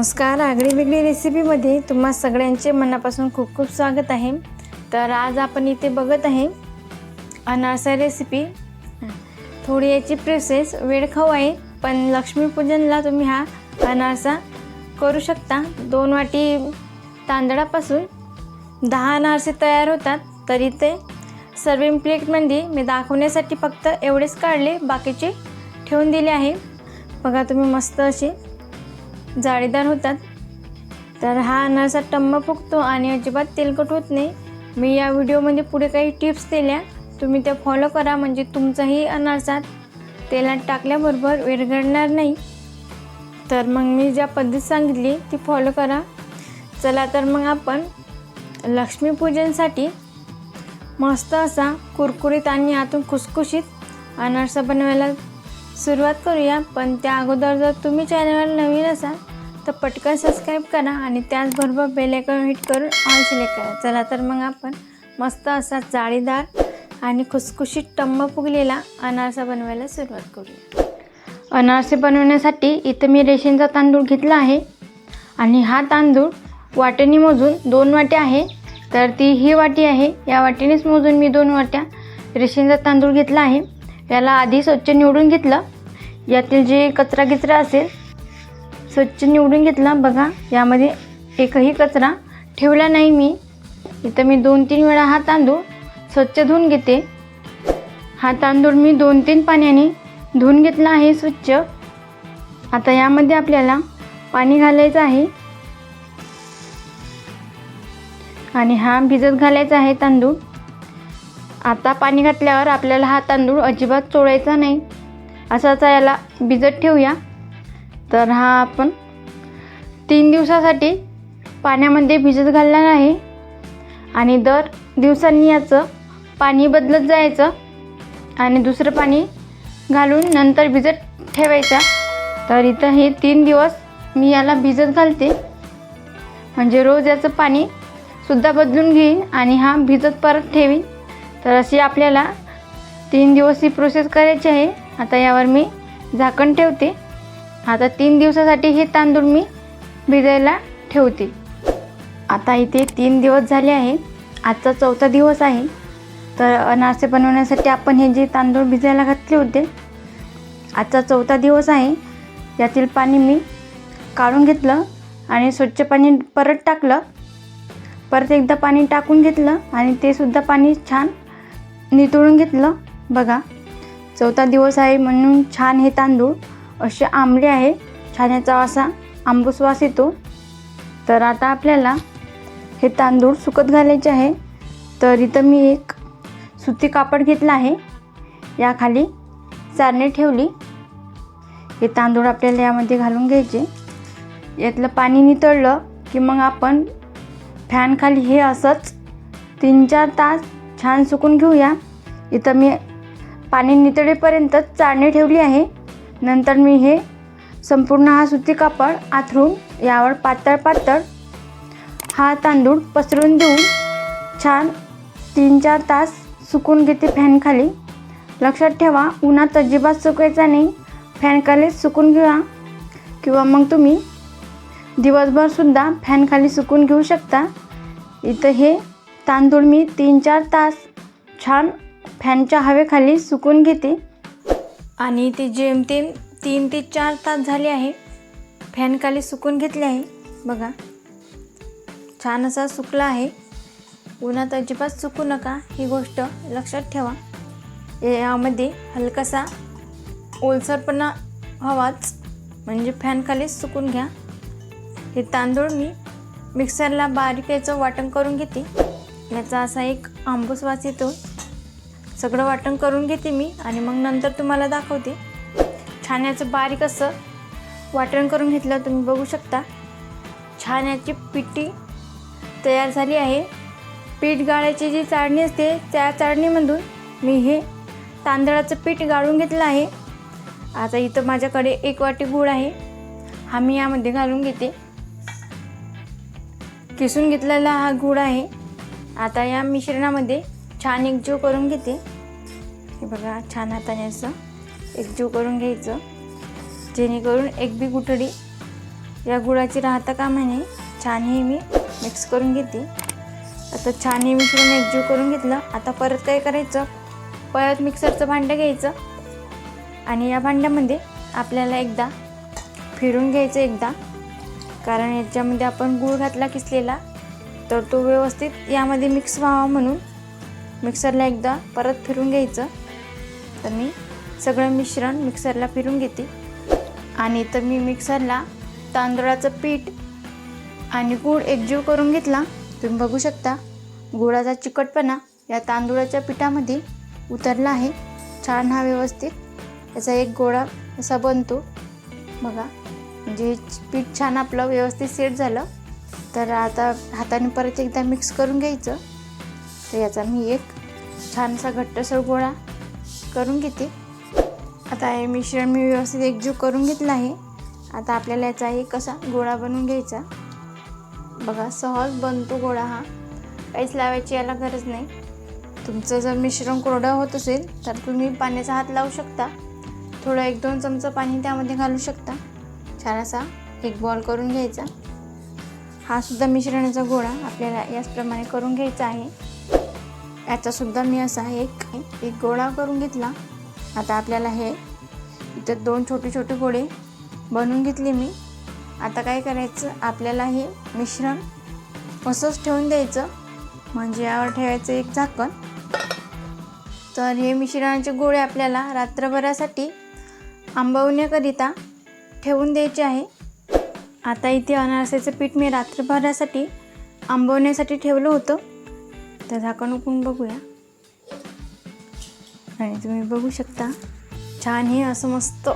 नमस्कार. आगळी वेगळी रेसिपीमध्ये तुम्हा सगळ्यांचे मनापासून खूप खूप स्वागत आहे. तर आज आपण इथे बघत आहे अनारसा रेसिपी थोडी याची प्रोसेस वेळखाऊ आहे पण लक्ष्मीपूजनला तुम्ही हा अनारसा करू शकता. दोन वाटी तांदळापासून दहा अनारसे तयार होतात. तर इथे सर्विंग प्लेटमध्ये मी दाखवण्यासाठी फक्त एवढेच काढले बाकीचे ठेवून दिले आहे. बघा तुम्ही मस्त असे जाळीदार होतात. तर हा अनारसा टम्म फुगतो आणि अजिबात तेलकट होत नाही. मी या व्हिडिओमध्ये पुढे काही टिप्स दिल्या. तुम्ही त्या फॉलो करा म्हणजे तुमचाही अनारसा तेलात टाकल्याबरोबर विरघळणार नाही. तर मग मी ज्या पद्धत सांगितली ती फॉलो करा. चला तर मग आपण लक्ष्मीपूजनसाठी मस्त असा कुरकुरीत आणि आतून खुसखुशीत अनारसा बनवायला सुरुवात करूया पण त्या अगोदर जर तुम्ही चॅनलवर नवीन असाल तर पटकन सबस्क्राईब करा आणि त्याचबरोबर बेल आयकॉन हिट करून ऑल सिलेक्ट करा. चला तर मग आपण मस्त असा जाळीदार आणि खुसखुशीत टंब फुगलेला अनारसा बनवायला सुरुवात करूया. अनारसे बनवण्यासाठी इथं मी रेशनचा तांदूळ घेतला आहे आणि हा तांदूळ वाटेने मोजून दोन वाट्या आहे. तर ती ही वाटी आहे. या वाटीनेच मोजून मी दोन वाट्या रेशनचा तांदूळ घेतला आहे. याला आधी स्वच्छ निवडून घेतलं. यातील जे कचरा गिचरा असेल स्वच्छ निवडून घेतला. बघा यामध्ये एकही कचरा ठेवला नाही मी. इथं मी दोन तीन वेळा हा तांदूळ स्वच्छ धुवून घेते. हा तांदूळ मी दोन तीन पाण्याने धुवून घेतला आहे स्वच्छ. आता यामध्ये आपल्याला पाणी घालायचं आहे. आणि हा भिजत घालायचा आहे तांदूळ. आता पाणी घातल्यावर आपल्याला हा तांदूळ अजिबात चोळायचा नाही. असाच याला भिजत ठेवूया. तर हा आपण तीन दिवसासाठी पाण्यामध्ये भिजत घालणार आहे. आणि दर दिवसांनी याचं पाणी बदलत जायचं. आणि दुसरं पाणी घालून नंतर भिजत ठेवायचा. तर इथं हे तीन दिवस मी याला भिजत घालते. म्हणजे रोज याचं पाणी सुद्धा बदलून घेईन आणि हा भिजत परत ठेवीन. तर अशी आपल्याला तीन दिवस ही प्रोसेस करायची आहे. आता यावर मी झाकण ठेवते. आता तीन दिवसासाठी हे तांदूळ मी भिजायला ठेवते. आता इथे तीन दिवस झाले आहे आजचा चौथा दिवस आहे. तर अनारसे बनवण्यासाठी आपण हे जे तांदूळ भिजायला घातले होते आजचा चौथा दिवस आहे. यातील पाणी मी काढून घेतलं आणि स्वच्छ पाणी परत टाकलं. परत एकदा पाणी टाकून घेतलं आणि ते सुद्धा पाणी छान नितळून घेतलं. बघा चौथा दिवस आहे म्हणून छान हे तांदूळ असे आंबले आहे. छान याचा असा आंबूसवास येतो. तर आता आपल्याला हे तांदूळ सुकत घालायचे आहे. तर इथं मी एक सुती कापड घेतला आहे. याखाली चारणे ठेवली. हे तांदूळ आपल्याला यामध्ये घालून घ्यायचे. यातलं पाणी नितळलं की मग आपण फॅनखाली हे असंच तीन चार तास छान सुकून घेऊया. इथं मी पाणी नितळेपर्यंत चाळणी ठेवली आहे. नंतर मी हे संपूर्ण हा सुती कापड आथरून यावर पातळ पातळ हा तांदूळ पसरून देऊन छान तीन चार तास सुकून घेते फॅनखाली लक्षात ठेवा उन्हात अजिबात सुकायचा नाही. फॅनखालीच सुकून घ्या किंवा मग तुम्ही दिवसभरसुद्धा फॅनखाली सुकून घेऊ शकता. इथं हे तांदूळ मी तीन चार तास छान फॅनच्या हवेखाली सुकून घेते. आणि ते जेमतेम तीन ते चार तास झाले आहे फॅनखाली सुकून घेतले आहे. बघा छान असा सुकला आहे. उन्हात अजिबात सुकू नका ही गोष्ट लक्षात ठेवा. यामध्ये हलकासा ओलसरपणा हवाच म्हणजे फॅनखाली सुकून घ्या. हे तांदूळ मी मिक्सरला बारीक याचं वाटण करून घेते. याचा असा एक आंबूस वास येतो. सगळं वाटण करून घेते मी आणि मग नंतर तुम्हाला दाखवते. छान याचं बारीक असं वाटण करून घेतलं तुम्ही बघू शकता. छान याची पिठी तयार झाली आहे. पीठ गाळायची जी चाळणी असते त्या चाळणीमधून मी हे तांदळाचं पीठ गाळून घेतलं आहे. आता इथं माझ्याकडे एक वाटी गूळ आहे. हा मी यामध्ये घालून घेते. किसून घेतलेला हा गूळ आहे. आता या मिश्रणामध्ये छान एकजीव करून घेते. हे बघा छान हाताने असं एकजीव करून घ्यायचं. जेणेकरून एक बी गुठडी या गुळाची राहता कामाने छान हे मी मिक्स करून घेते. आता छान हे मिश्रण एकजीव करून घेतलं. आता परत काय करायचं? परत मिक्सरचं भांडं घ्यायचं. आणि या भांड्यामध्ये आपल्याला एकदा फिरून घ्यायचं एकदा. कारण याच्यामध्ये आपण गूळ घातला किसलेला तर तो व्यवस्थित यामध्ये मिक्स व्हावा म्हणून मिक्सरला एकदा परत फिरून घ्यायचं. तर मी सगळं मिश्रण मिक्सरला फिरून घेते. आणि तर मी मिक्सरला तांदळाचं पीठ आणि गूळ एकजीव करून घेतला. तुम्ही बघू शकता गुळाचा चिकटपणा या तांदूळाच्या पिठामध्ये उतरला आहे. छान हा व्यवस्थित याचा एक गोळा असा बनतो. बघा म्हणजे पीठ छान आपलं व्यवस्थित सेट झालं. तर आता हाताने परत एकदा मिक्स करून घ्यायचं. तर याचा मी एक छानसा घट्टसर गोळा करून घेते. आता हे मिश्रण मी व्यवस्थित एकजीव करून घेतलं आहे. आता आपल्याला याचा एक कसा गोळा बनवून घ्यायचा. बघा सहज बनतो गोळा हा. काहीच लावायची याला गरज नाही. तुमचं जर मिश्रण कोरडं होत असेल तर तुम्ही पाण्याचा हात लावू शकता. थोडं एक दोन चमचं पाणी त्यामध्ये घालू शकता. छान असा एक बॉल करून घ्यायचा. हा सुद्धा मिश्रणाचा गोळा आपल्याला याचप्रमाणे करून घ्यायचा आहे. याचासुद्धा मी असा एक एक गोळा करून घेतला. आता आपल्याला हे इथं दोन छोटे छोटे गोळे बनवून घेतले मी. आता काय करायचं? आपल्याला हे मिश्रण असंच ठेवून द्यायचं. म्हणजे यावर ठेवायचं एक झाकण. तर हे मिश्रणाचे गोळे आपल्याला रात्रभरासाठी आंबवण्याकरिता ठेवून द्यायचे आहे. आता इथे अनारसाचं पीठ मी रात्रभरासाठी आंबवण्यासाठी ठेवलं होतं. तर झाकण उकून बघूया. आणि तुम्ही बघू शकता छान हे असं मस्त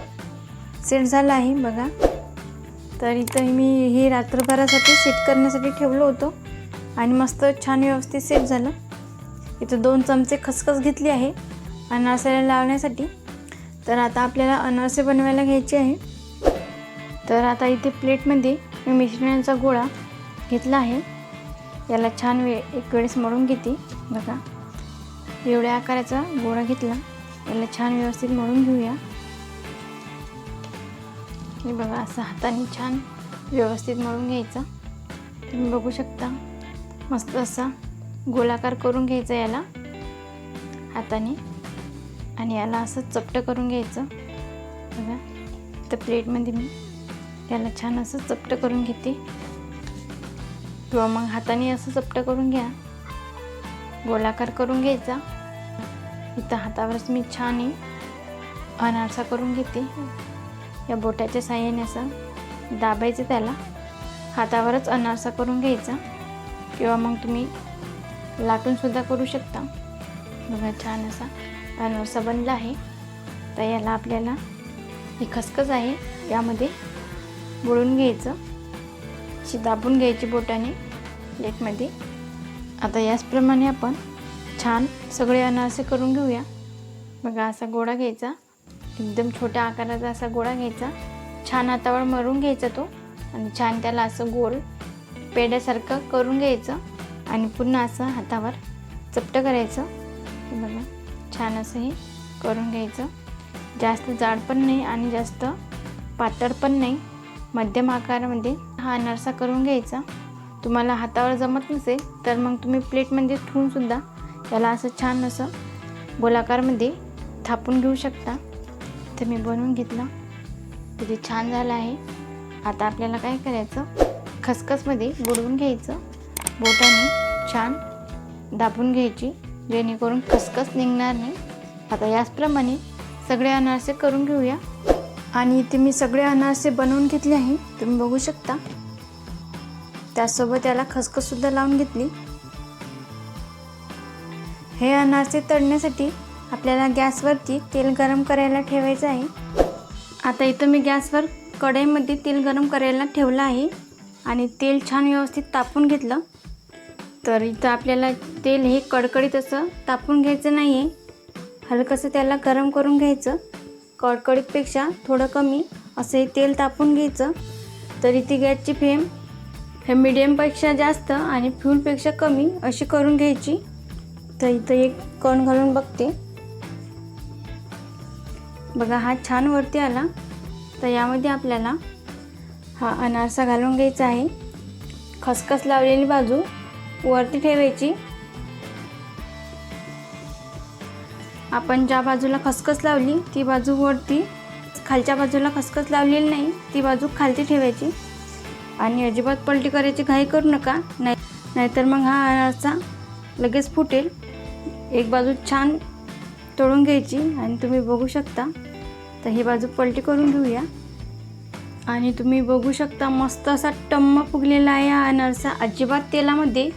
सेट झालं आहे बघा. तर इथं मी हे रात्रभरासाठी सेट करण्यासाठी ठेवलं होतं. आणि मस्त छान व्यवस्थित सेट झालं. इथं दोन चमचे खसखस घेतली आहे अनारसाला लावण्यासाठी. तर आता आपल्याला अनारसे बनवायला घ्यायचे आहे. तर आता इथे प्लेटमध्ये मी मिश्रणाचा गोळा घेतला आहे. याला छान वे एक वेळेस मळून घेते. बघा. एवढ्या आकाराचा गोळा घेतला. याला छान व्यवस्थित मळून घेऊया. हे बघा असं हाताने छान व्यवस्थित मळून घ्यायचं. तुम्ही बघू शकता. मस्त असा गोलाकार करून घ्यायचा याला. हाताने. आणि याला असं चपटं करून घ्यायचं. बघा. तर प्लेटमध्ये मी याला छान असं चपटं करून घेते. किंवा मग हाताने असं चपटं करून घ्या. गोलाकार करून घ्यायचा. इथं हातावरच मी छान अनारसा करून घेते. या बोटाच्या साह्याने असं दाबायचं त्याला. हातावरच अनारसा करून घ्यायचा. किंवा मग तुम्ही लाटूनसुद्धा करू शकता. बघा छान असा अनारसा बनला आहे. तर याला आपल्याला ही खसखस आहे. यामध्ये बुळून घ्यायचं. अशी दाबून घ्यायची बोटाने प्लेटमध्ये आता याचप्रमाणे आपण छान सगळे अनारसे करून घेऊया. बघा असा गोळा घ्यायचा. एकदम छोट्या आकाराचा असा गोळा घ्यायचा. छान हातावर मरून घ्यायचा तो आणि छान त्याला असं गोल पेड्यासारखं करून घ्यायचं आणि पुन्हा असं हातावर चपटं करायचं. बघा छान असं हे करून घ्यायचं. जास्त जाड पण नाही आणि जास्त पातळ पण नाही. मध्यम आकारामध्ये हा अनारसा करून घ्यायचा. तुम्हाला हातावर जमत नसेल तर मग तुम्ही प्लेटमध्ये ठेवूनसुद्धा त्याला असं छान असं गोलाकारमध्ये थापून घेऊ शकता. तर मी बनवून घेतला. किती छान झालं आहे. आता आपल्याला काय करायचं? खसखसमध्ये बुडवून घ्यायचं. बोटाने छान दाबून घ्यायची. जेणेकरून खसखस निघणार नाही. आता याचप्रमाणे सगळे अनारसे करून घेऊया. आणि इथे मी सगळे अनारसे बनवून घेतले आहे. तुम्ही बघू शकता. त्यासोबत याला खसखससुद्धा लावून घेतली. हे अनारसे तळण्यासाठी आपल्याला गॅसवरती तेल गरम करायला ठेवायचं आहे. आता इथं मी गॅसवर कढईमध्ये तेल गरम करायला ठेवलं आहे. आणि तेल छान व्यवस्थित तापून घेतलं. तर इथं आपल्याला तेल हे कडकडीत असं तापून घ्यायचं नाही आहे हलकंसं त्याला गरम करून घ्यायचं. कडकडीतपेक्षा थोडं कमी असं हे तेल तापून घ्यायचं. तर इथे गॅसची फ्लेम हे मिडियमपेक्षा जास्त आणि फ्यूलपेक्षा कमी अशी करून घ्यायची. तर इथं एक कण घालून बघते. बघा हा छान वरती आला. तर यामध्ये आपल्याला हा अनारसा घालून घ्यायचा आहे. खसखस लावलेली बाजू वरती ठेवायची. आपण ज्या बाजूला खसखस लावली ती बाजू वरती खालच्या बाजूला खसखस लावलेली नाही ती बाजू खालती ठेवायची. आणि अजिबात पलटी करायची घाई करू नका नाही नाहीतर मग हा अनारसा लगेच फुटेल. एक बाजू छान तळून घ्यायची आणि तुम्ही बघू शकता. तर ही बाजू पलटी करून घेऊया. आणि तुम्ही बघू शकता मस्त असा टम्म फुगलेला आहे हा अनारसा अजिबात तेलामध्ये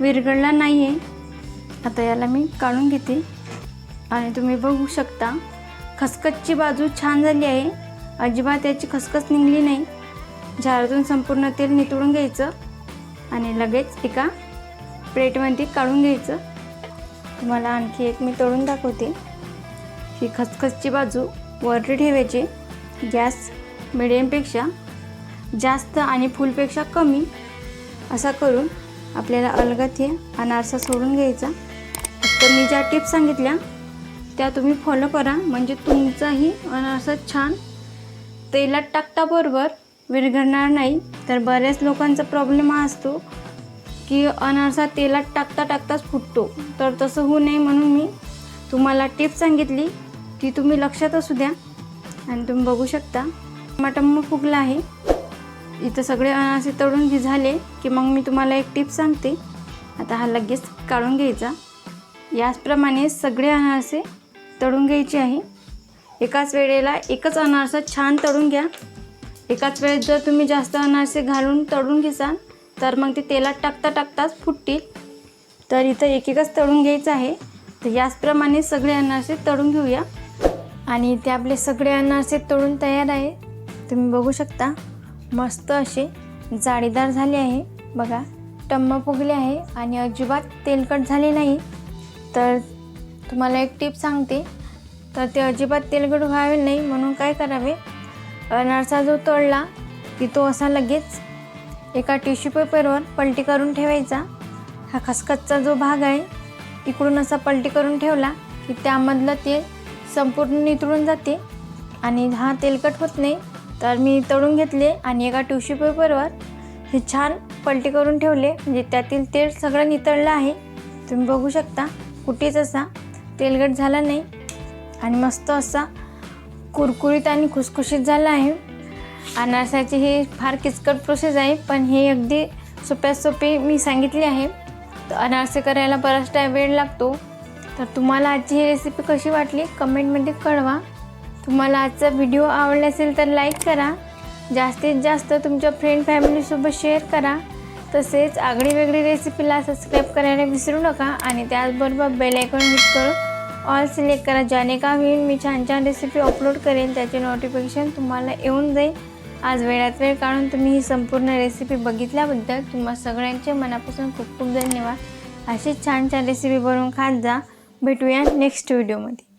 विरघळला नाही आहे आता याला मी काढून घेते. आणि तुम्ही बघू शकता. खसखसची बाजू छान झाली आहे. अजिबात याची खसखस निघली नाही. झारातून संपूर्ण तेल नितळून घ्यायचं आणि लगेच एका प्लेटमध्ये काढून घ्यायचं. तुम्हाला आणखी एक मी तळून दाखवते. ही खसखसची बाजू वरती ठेवायची. गॅस मिडियमपेक्षा जास्त आणि फुलपेक्षा कमी. असा करून आपल्याला अलगत हे अनारसा सोडून घ्यायचा. फक्त मी ज्या टिप्स सांगितल्या त्या तुम्ही फॉलो करा. म्हणजे तुमचाही अनारसा छान तेलात टाकताबरोबर विरघळणार नाही. तर बऱ्याच लोकांचा प्रॉब्लेम हा असतो की अनारसा तेलात टाकता टाकताच फुटतो. तर तसं होऊ नये म्हणून मी तुम्हाला टिप सांगितली. ती तुम्ही लक्षात असू द्या. आणि तुम्ही बघू शकता. टमाटम फुगला आहे. इथं सगळे अनारसे तळून घे झाले की मग मी तुम्हाला एक टिप सांगते. आता हा लगेच काढून घ्यायचा. याचप्रमाणे सगळे अनारसे तळून घ्यायची आहे. एकाच वेळेला एकच अनारसा छान तळून घ्या. एकाच वेळेस जर तुम्ही जास्त अनारसे घालून तळून घेसाल तर मग ते तेलात टाकता टाकताच फुटतील. तर इथं एक एकच तळून घ्यायचं आहे. तर याचप्रमाणे सगळे अनारसे तळून घेऊया. आणि इथे आपले सगळे अनारसे तळून तयार आहे तुम्ही बघू शकता मस्त असे जाळीदार झाले आहे. बघा टम्म फुगले आहे आणि अजिबात तेलकट झाले नाही. तर तुम्हाला एक टिप सांगते. तर ते अजिबात तेलकट व्हावे नाही म्हणून काय करावे? अनारसा जो तळला की तो असा लगेच एका टिश्यू पेपरवर पलटी करून ठेवायचा. हा खसखसचा जो भाग आहे इकडून असा पलटी करून ठेवला की त्यामधलं तेल संपूर्ण नितळून जाते आणि हा तेलकट होत नाही. तर मी तळून घेतले आणि एका टिश्यू पेपरवर हे छान पलटी करून ठेवले. म्हणजे त्यातील तेल सगळं नितळलं आहे. तुम्ही बघू शकता कुठेच असा तेलकट झाला नाही. आणि मस्त असा कुरकुरीत आणि खुसखुशीत झाला आहे. अनारसाची ही फार किचकट प्रोसेस आहे पण हे अगदी सोप्यात सोपी मी सांगितली आहे. तर अनारसे करायला बराच टाईम वेळ लागतो. तर तुम्हाला आजची ही रेसिपी कशी वाटली कमेंटमध्ये कळवा. तुम्हाला आजचा व्हिडिओ आवडला असेल तर लाईक करा. जास्तीत जास्त तुमच्या फ्रेंड फॅमिलीसोबत शेअर करा. तसेच आगळी वेगळी रेसिपीला सबस्क्राईब करायला विसरू नका आणि त्याचबरोबर बेल आयकॉन हिट करून ऑल सिलेक्ट करा ज्याने का होईल मी छान छान रेसिपी अपलोड करेन त्याचे नोटिफिकेशन तुम्हाला येऊन जाईल. आज वेळात वेळ काढून तुम्ही ही संपूर्ण रेसिपी बघितल्याबद्दल तुम्हा सगळ्यांचे मनापासून खूप खूप धन्यवाद. अशीच छान छान रेसिपी बनवून खात जा. भेटूया नेक्स्ट व्हिडिओमध्ये